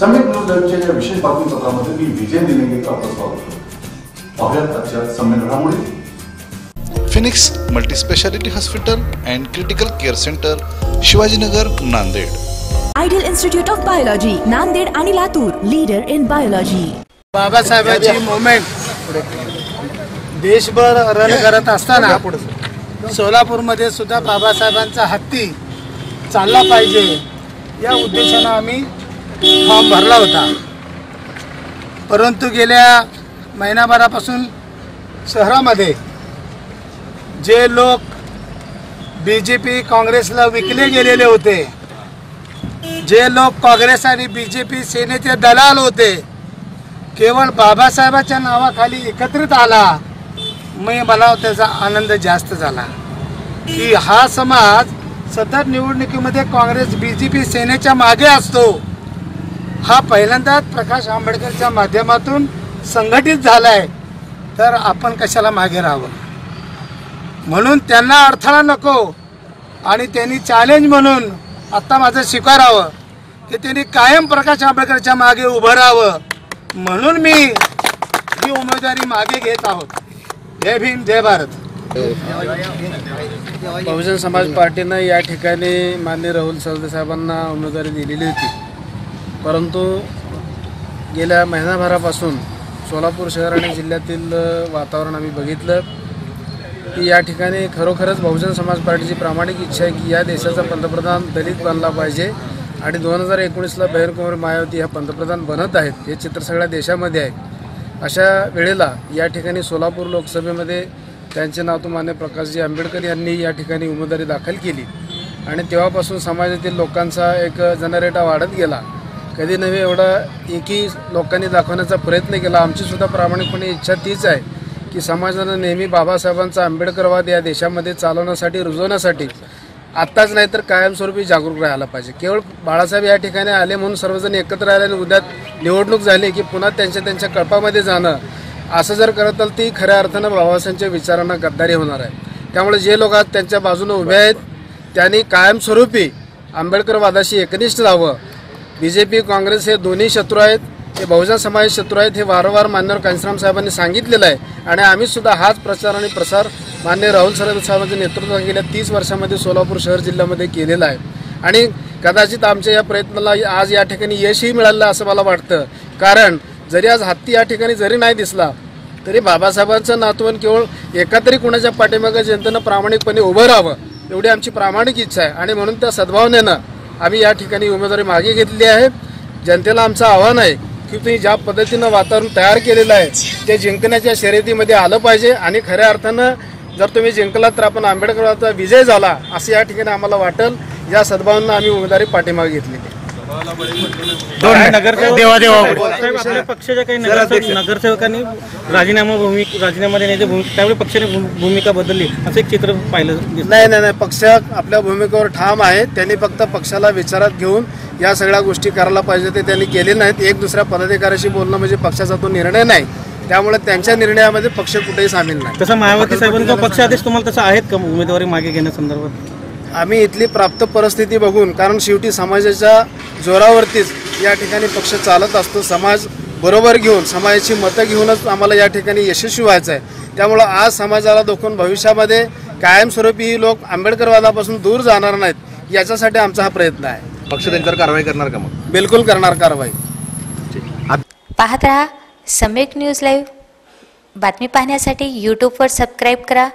समेत न्यूज लाईव्हच्या या विशेष बातमीपत्रामध्ये मी विजय निलंगेकर आपलं स्वागत करतो पाहुयात आजच्या घडामोडी Phoenix multispeciality hospital and critical care centre Shivajinagar Nanded ideal institute of biology Nanded आणि लातूर लीडर इन बायोलॉजी बाबासाहेबांची मुवमेंट देशभर रन करत असताना सोलापूरमध्ये सुद्धा बाबासाहेबांचा हत्ती चालला पाहिजे. या उद्देशानं आम्ही फॉर्म भरला होता. परंतु गेल्या महिनाभरापासून शहरामध्ये जे लोक बी जे पी काँग्रेसला विकले गेलेले होते जे लोक काँग्रेस आणि बी जे पी सेनेचे दलाल होते केवळ बाबासाहेबाच्या नावाखाली एकत्रित आला. मी मला त्याचा आनंद जास्त झाला. की हा समाज सतत निवडणुकीमध्ये काँग्रेस बी जे पी सेनेच्या मागे असतो. हा पहिल्यांदाच प्रकाश आंबेडकरच्या माध्यमातून संघटित झाला आहे तर आपण कशाला मागे राहावं? म्हणून त्यांना अडथळा नको आणि त्यांनी चॅलेंज म्हणून आत्ता माझं स्वीकारावं की त्यांनी कायम प्रकाश आंबेडकरच्या मागे उभं राहावं. म्हणून मी ही उमेदवारी मागे घेत आहोत. जय भीम जय भारत. बहुजन समाज पार्टीनं या ठिकाणी मान्य राहुल सरदे साहेबांना उमेदवारी दिलेली होती. परंतु गेल्या महिनाभरापासून सोलापूर शहर आणि जिल्ह्यातील वातावरण आम्ही बघितलं की या ठिकाणी खरोखरच बहुजन समाज पार्टीची प्रामाणिक इच्छा आहे की या देशाचा पंतप्रधान दलित बनला पाहिजे आणि दोन हजार एकोणीसला बहिरकुमार मायावती ह्या पंतप्रधान बनत आहेत. हे चित्र सगळ्या देशामध्ये आहे. अशा वेळेला या ठिकाणी सोलापूर लोकसभेमध्ये त्यांचे नाव मान्य प्रकाशजी आंबेडकर यांनी या ठिकाणी उमेदवारी दाखल केली. आणि तेव्हापासून समाजातील लोकांचा एक जनरेटा वाढत गेला. कधी नव्हे एवढा एकी लोकांनी दाखवण्याचा प्रयत्न केला. आमचीसुद्धा प्रामाणिकपणे इच्छा तीच आहे की समाजानं नेहमी बाबासाहेबांचा आंबेडकरवाद या देशामध्ये चालवण्यासाठी रुजवण्यासाठी आत्ताच नाही तर कायमस्वरूपी जागरूक राहायला पाहिजे. केवळ बाळासाहेब या ठिकाणी आले म्हणून सर्वजण एकत्र आले आणि उद्या निवडणूक झाली की पुन्हा त्यांच्या त्यांच्या कळपामध्ये जाणं. असं जर करत तर ती खऱ्या अर्थानं बाबासाहेबांच्या विचारांना गद्दारी होणार आहे. त्यामुळे जे लोक आज त्यांच्या बाजूने उभे आहेत त्यांनी कायमस्वरूपी आंबेडकरवादाशी एकनिष्ठ राहावं. बी जे पी काँग्रेस हे दोन्ही शत्रू आहेत. हे बहुजन समाज शत्रू आहेत. हे वारंवार मान्यवर कांशीराम साहेबांनी सांगितलेलं आहे. आणि आम्ही सुद्धा हाच प्रचार आणि प्रसार मान्य राहुल सरद साहेबांच्या नेतृत्वात गेल्या तीस वर्षामध्ये सोलापूर शहर जिल्ह्यामध्ये केलेला आहे. आणि कदाचित आमच्या या प्रयत्नाला आज या ठिकाणी यशही मिळालं असं मला वाटतं. कारण जरी आज हत्ती या ठिकाणी जरी नाही दिसला तरी बाबासाहेबांचं नातवण केवळ एका तरी कुणाच्या पाठीमागं जनतेनं प्रामाणिकपणे उभं राहावं एवढी आमची प्रामाणिक इच्छा आहे. आणि म्हणून त्या सद्भावनेनं आम्ही या ठिकाणी उमेदवारी मागे घेतली आहे जनतेला आमचं आव्हान आहे की तुम्ही ज्या पद्धतीनं वातावरण तयार केलेलं आहे ते जिंकण्याच्या शर्यतीमध्ये आलं पाहिजे आणि खऱ्या अर्थानं जर तुम्ही जिंकलात तर आपण आंबेडकरांचा विजय झाला असं या ठिकाणी आम्हाला वाटेल या सद्भावना आम्ही उमेदवारी पाठीमागे घेतलेली आहे. साहेब आपल्या पक्षाच्या काही नगरसेवक नगरसेवकांनी राजीनामा भूमिका राजीनामा देण्याची भूमिका त्यावेळी पक्षाने भू- भूमिका बदलली. असं एक चित्र पाहिलं. नाही नाही नाही. पक्ष आपल्या भूमिकेवर ठाम आहे त्यांनी फक्त पक्षाला विचारात घेऊन या सगळ्या गोष्टी करायला पाहिजे ते त्यांनी केले नाहीत. एक दुसऱ्या पदाधिकाऱ्याशी बोलणं म्हणजे पक्षाचा तो निर्णय नाही. त्यामुळे त्यांच्या निर्णयामध्ये पक्ष कुठेही सामील नाही. तसं मायावती साहेबांचा पक्ष आदेश तुम्हाला तसं आहेत का? उमेदवारी मागे घेण्यासंदर्भात? आम्ही इथली प्राप्त परिस्थिती बघून कारण शेवटी समाजाच्या जोरावरतीच या ठिकाणी पक्ष चालत असतो समाज बरोबर घेऊन समाजाची मतं घेऊनच आम्हाला या ठिकाणी यशस्वी व्हायचं आहे त्यामुळं आज समाजाला दाखवून भविष्यामध्ये कायमस्वरूपी ही लोक आंबेडकरवादापासून दूर जाणार नाहीत याच्यासाठी आमचा हा प्रयत्न आहे. पक्ष त्यांच्यावर कारवाई करणार का मग? बिलकुल करणार कारवाई. पाहत रहा सम्यक न्यूज लाईव्ह. बातमी पाहण्यासाठी यूट्यूबवर सबस्क्राईब करा.